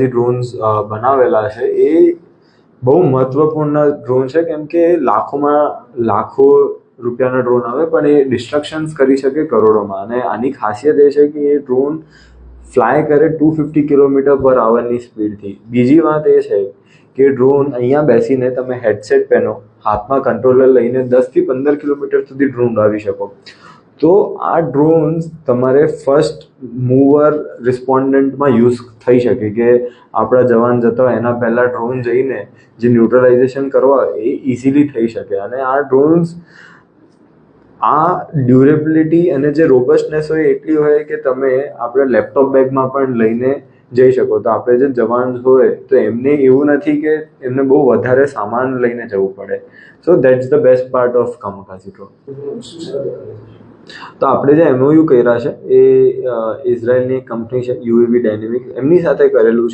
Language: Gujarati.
જે ડ્રોન્સ બનાવેલા છે. એ બહુ મહત્વપૂર્ણ ડ્રોન છે, કેમ કે લાખોમાં લાખો રૂપિયાના ડ્રોન આવે, પણ એ ડિસ્ટ્રક્શન્સ કરી શકે કરોડોમાં. અને આની ખાસિયત એ છે કે એ ડ્રોન ફ્લાય કરે ટુ ફિફ્ટી કિલોમીટર પર આવરની સ્પીડથી બીજી વાત એ છે કે ડ્રોન અહીંયા બેસીને તમે હેડસેટ પહેરો હાથમાં કંટ્રોલર લઈને દસથી પંદર કિલોમીટર સુધી ડ્રોન ઉડાવી શકો. તો આ ડ્રોન્સ તમારે ફર્સ્ટ મૂવર રિસ્પોન્ડન્ટમાં યુઝ થઈ શકે કે આપણા જવાન જતા હોય, એના પહેલાં ડ્રોન જઈને જે ન્યુટ્રલાઇઝેશન કરવા એ ઇઝીલી થઈ શકે. અને આ ડ્રોન્સ આ ડ્યુરેબિલિટી અને જે રોબસ્ટનેસ હોય એટલી હોય કે તમે આપણે લેપટોપ બેગમાં પણ લઈને જઈ શકો. તો આપણે જે જવાન હોય તો એમને એવું નથી કે એમને બહુ વધારે સામાન લઈને જવું પડે. So that's the best part of કામકાજી drone તો આપણે જે એમઓયુ કર્યા છે, એ ઇઝરાયલની કંપની છે યુએવી ડાયનેમિક એમની સાથે કરેલું છે.